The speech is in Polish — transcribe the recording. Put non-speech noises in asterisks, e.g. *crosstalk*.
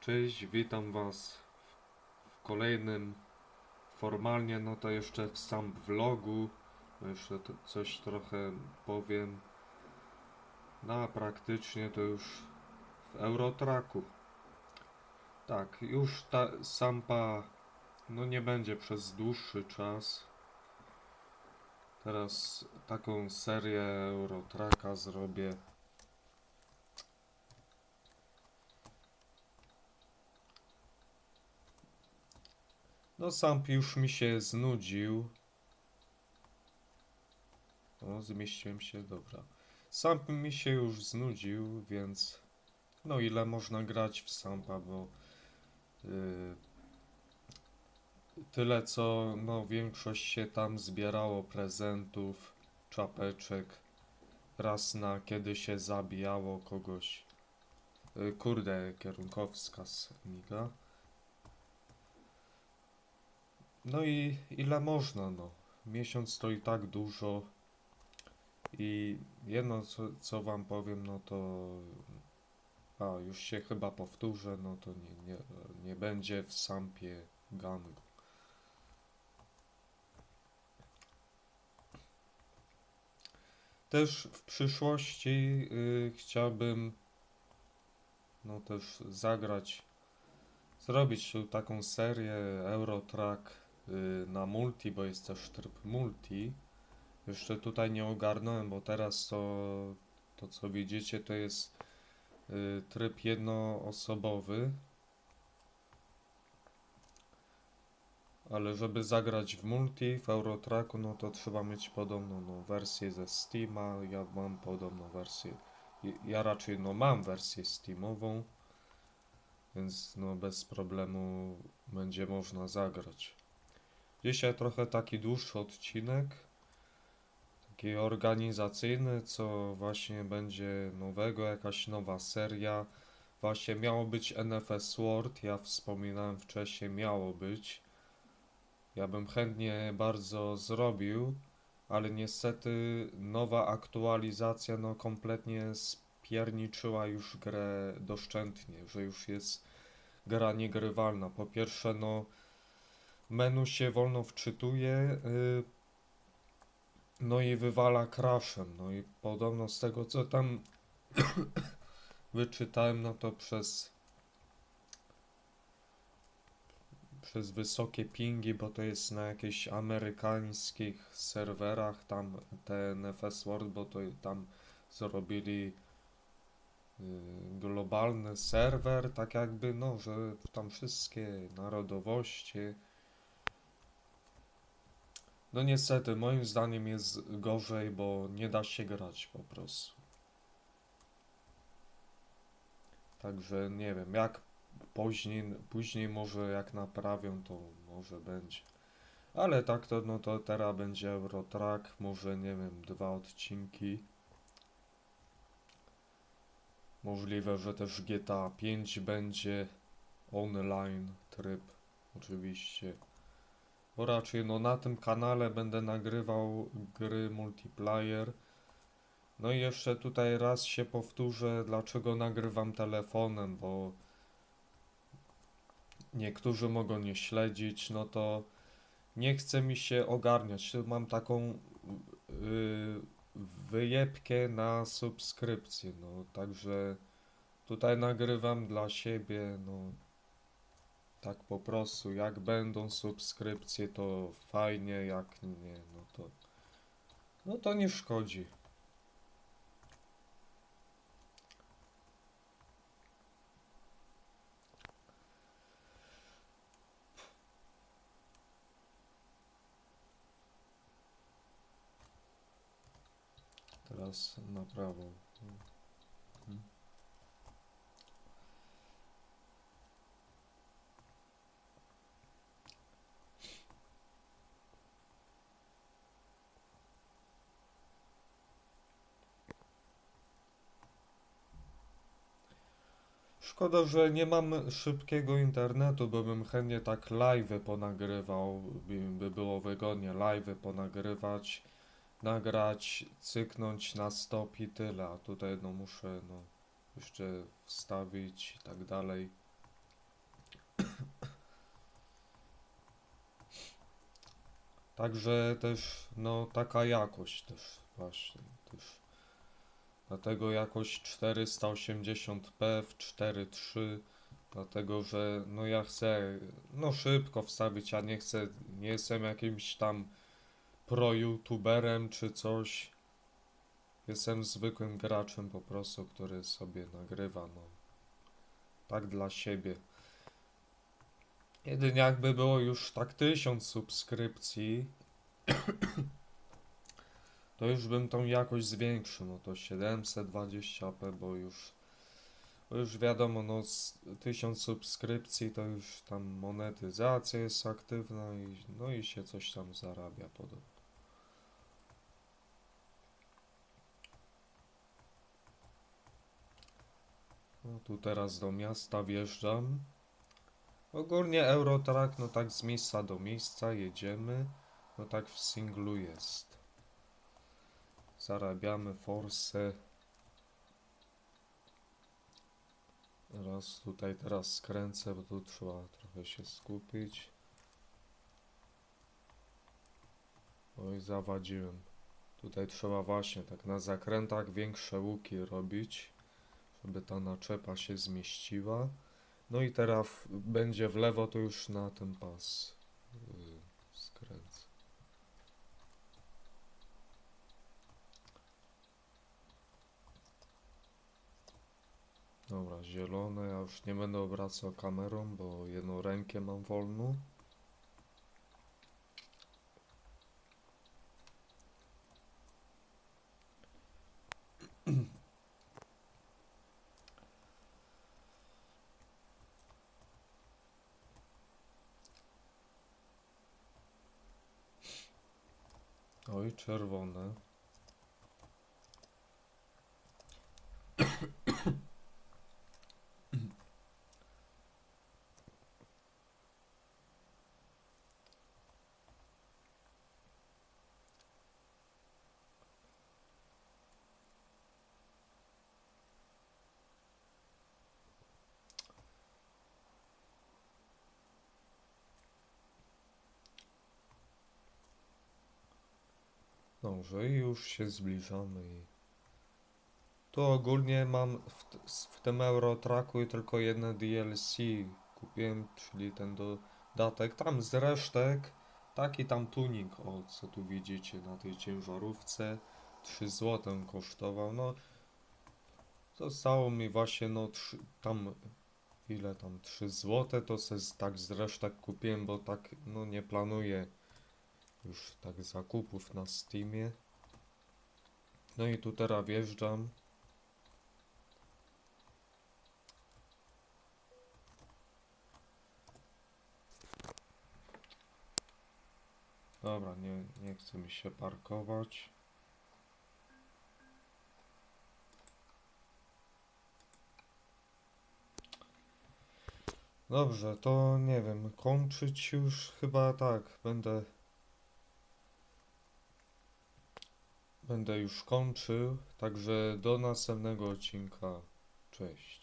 Cześć, witam Was w kolejnym, formalnie no to jeszcze w sam vlogu, jeszcze to coś trochę powiem, no a praktycznie to już w Eurotraku. Tak, już ta sampa no nie będzie przez dłuższy czas. Teraz taką serię Eurotraka zrobię. No Samp już mi się znudził. O, zmieściłem się, dobra. Samp mi się już znudził, więc... No ile można grać w Sampa, bo... Yy, tyle co, no większość się tam zbierało prezentów, czapeczek. Raz na kiedy się zabijało kogoś. Yy, kurde, kierunkowskaz miga. No i ile można, no. Miesiąc to i tak dużo. I jedno, co, co wam powiem, no to... A, już się chyba powtórzę, no to nie, nie, nie będzie w sampie gangu. Też w przyszłości y, chciałbym no też zagrać, zrobić taką serię Eurotrack na multi, bo jest też tryb multi. Jeszcze tutaj nie ogarnąłem, bo teraz to, to co widzicie to jest y, tryb jednoosobowy. Ale żeby zagrać w multi, w Eurotracku, no to trzeba mieć podobną no, wersję ze Steama. Ja mam podobną wersję. Ja raczej no mam wersję Steamową, więc no bez problemu będzie można zagrać. Dzisiaj trochę taki dłuższy odcinek, taki organizacyjny, co właśnie będzie nowego, jakaś nowa seria. Właśnie miało być NFS World, ja wspominałem wcześniej, miało być. Ja bym chętnie bardzo zrobił, ale niestety nowa aktualizacja no kompletnie spierniczyła już grę doszczętnie, że już jest gra niegrywalna. Po pierwsze no menu się wolno wczytuje, y, no i wywala crashem, no i podobno z tego co tam *coughs* wyczytałem, no to przez przez wysokie pingi, bo to jest na jakichś amerykańskich serwerach, tam ten FS World, bo to tam zrobili y, globalny serwer, tak jakby, no, że tam wszystkie narodowości. No niestety, moim zdaniem jest gorzej, bo nie da się grać po prostu. Także nie wiem, jak później, później może jak naprawią, to może będzie. Ale tak to, no to teraz będzie Eurotrack, może nie wiem, dwa odcinki. Możliwe, że też GTA 5 będzie online tryb, oczywiście. Raczej no na tym kanale będę nagrywał gry multiplayer. No i jeszcze tutaj raz się powtórzę, dlaczego nagrywam telefonem, bo niektórzy mogą nie śledzić, no to nie chce mi się ogarniać. Mam taką yy, wyjebkę na subskrypcję, no także tutaj nagrywam dla siebie, no tak po prostu, jak będą subskrypcje to fajnie, jak nie, no to no to nie szkodzi. Teraz na prawo. Mhm. Szkoda, że nie mam szybkiego internetu, bo bym chętnie tak live'y ponagrywał, by było wygodnie live'y ponagrywać, nagrać, cyknąć na stop i tyle, a tutaj no muszę no jeszcze wstawić i tak dalej. Także też no taka jakość też właśnie też. Dlatego jakość 480p w 4.3, dlatego że, no, ja chcę, no, szybko wstawić, ja nie chcę, nie jestem jakimś tam pro-youtuberem czy coś. Jestem zwykłym graczem po prostu, który sobie nagrywa, no. Tak dla siebie. Jedynie jakby było już tak 1000 subskrypcji, to już bym tą jakość zwiększył, no to 720p, bo już, bo już wiadomo, no z 1000 subskrypcji to już tam monetyzacja jest aktywna i no i się coś tam zarabia podobno. No tu teraz do miasta wjeżdżam. Ogólnie Eurotrack, no tak z miejsca do miejsca jedziemy. No tak w singlu jest. Zarabiamy forsę. Raz tutaj teraz skręcę, bo tu trzeba trochę się skupić. Oj, zawadziłem. Tutaj trzeba właśnie tak na zakrętach większe łuki robić, żeby ta naczepa się zmieściła. No i teraz będzie w lewo, to już na ten pas yy, skręcę. Dobra, zielone, ja już nie będę obracał kamerą, bo jedną rękę mam wolną. Oj, czerwone. I już się zbliżamy. Tu ogólnie mam w, w tym Eurotracku tylko jedno DLC kupiłem, czyli ten dodatek. Tam z resztek taki tam tuning, o co tu widzicie na tej ciężarówce, 3 zł kosztował. No, zostało mi właśnie no 3, tam ile tam 3 zł, to se tak z resztek kupiłem, bo tak no nie planuję już tak zakupów na Steamie. No i tu teraz wjeżdżam. Dobra, nie, nie mi się parkować. Dobrze, to nie wiem, kończyć już chyba tak, będę Będę już kończył, także do następnego odcinka. Cześć.